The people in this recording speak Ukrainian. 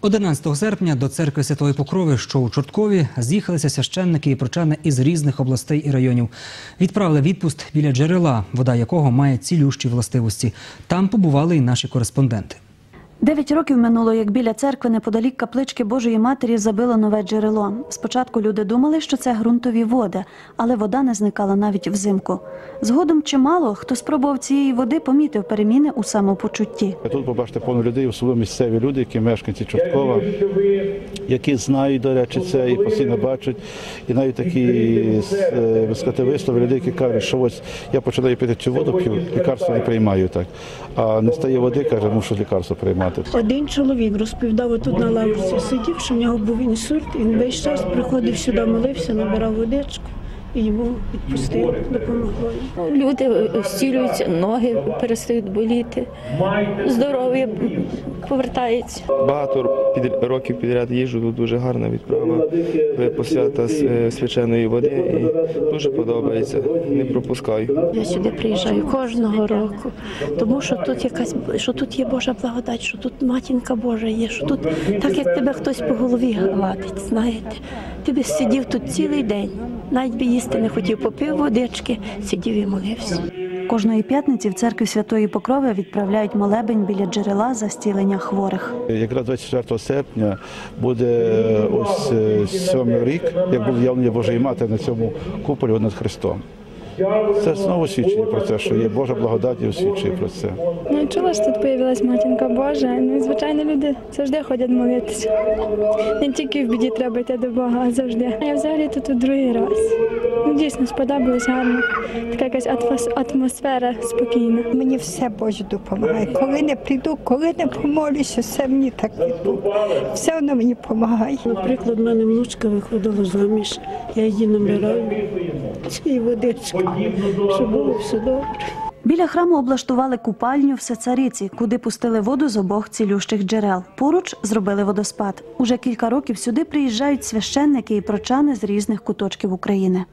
11 серпня до церкви Святої Покрови, що у Чорткові, з'їхалися священники і прочани із різних областей і районів. Відправили відпуст біля джерела, вода якого має цілющі властивості. Там побували і наші кореспонденти. Дев'ять років минуло, як біля церкви неподалік каплички Божої Матері забило нове джерело. Спочатку люди думали, що це ґрунтові води, але вода не зникала навіть взимку. Згодом чимало хто спробував цієї води, помітив переміни у самопочутті. Тут побачите повно людей, особливо місцеві люди, які мешканці Чорткова, які знають, до речі, це і постійно бачать. І навіть такі е, ви сказати, вислови людей, які кажуть, що ось я починаю пити цю воду, п'ю, лікарство не приймаю так. А не стає води, каже, мушу лікарство приймати. Один чоловік розповідав тут на лавці сидів, що в нього був інсульт, він весь час приходив сюди, молився, набирав водичку і йому відпустили, допомогло. Люди зцілюються, ноги перестають боліти, здоров'я повертається. Багато під, років підряд їжджу, тут дуже гарна відправа, е, посвята з е, свяченої води і дуже подобається. Не пропускаю. Я сюди приїжджаю кожного року, тому що тут якась що тут є Божа благодать, що тут матінка Божа є, що тут так як тебе хтось по голові гладить, знаєте. Ти би сидів тут цілий день, навіть би їсти не хотів, попив водички, сидів і молився. Кожної п'ятниці в церкві Святої Покрови відправляють молебень біля джерела за зцілення хворих. Якраз 24 серпня буде ось е, сьомий рік, як було явлення Божої Мати на цьому куполі над Христом. Це знову свідчення про те, що є Божа благодать і освідчує про це. Ну, чула, що тут появилась матінка Божа. Ну звичайно, люди завжди ходять молитися. Не тільки в біді треба йти до Бога, а завжди. Я взагалі тут у другий раз. Ну, дійсно сподобалось гарно. Така якась атмос- атмосфера спокійна. Мені все Боже допомагає. Коли не прийду, коли не помолюся, все мені так відбувається. Все воно мені допомагає. Наприклад, в мене внучка виходила заміж, я її набираю цієї водички, щоб було все добре. Біля храму облаштували купальню в Сецариці, куди пустили воду з обох цілющих джерел. Поруч зробили водоспад. Уже кілька років сюди приїжджають священники і прочани з різних куточків України.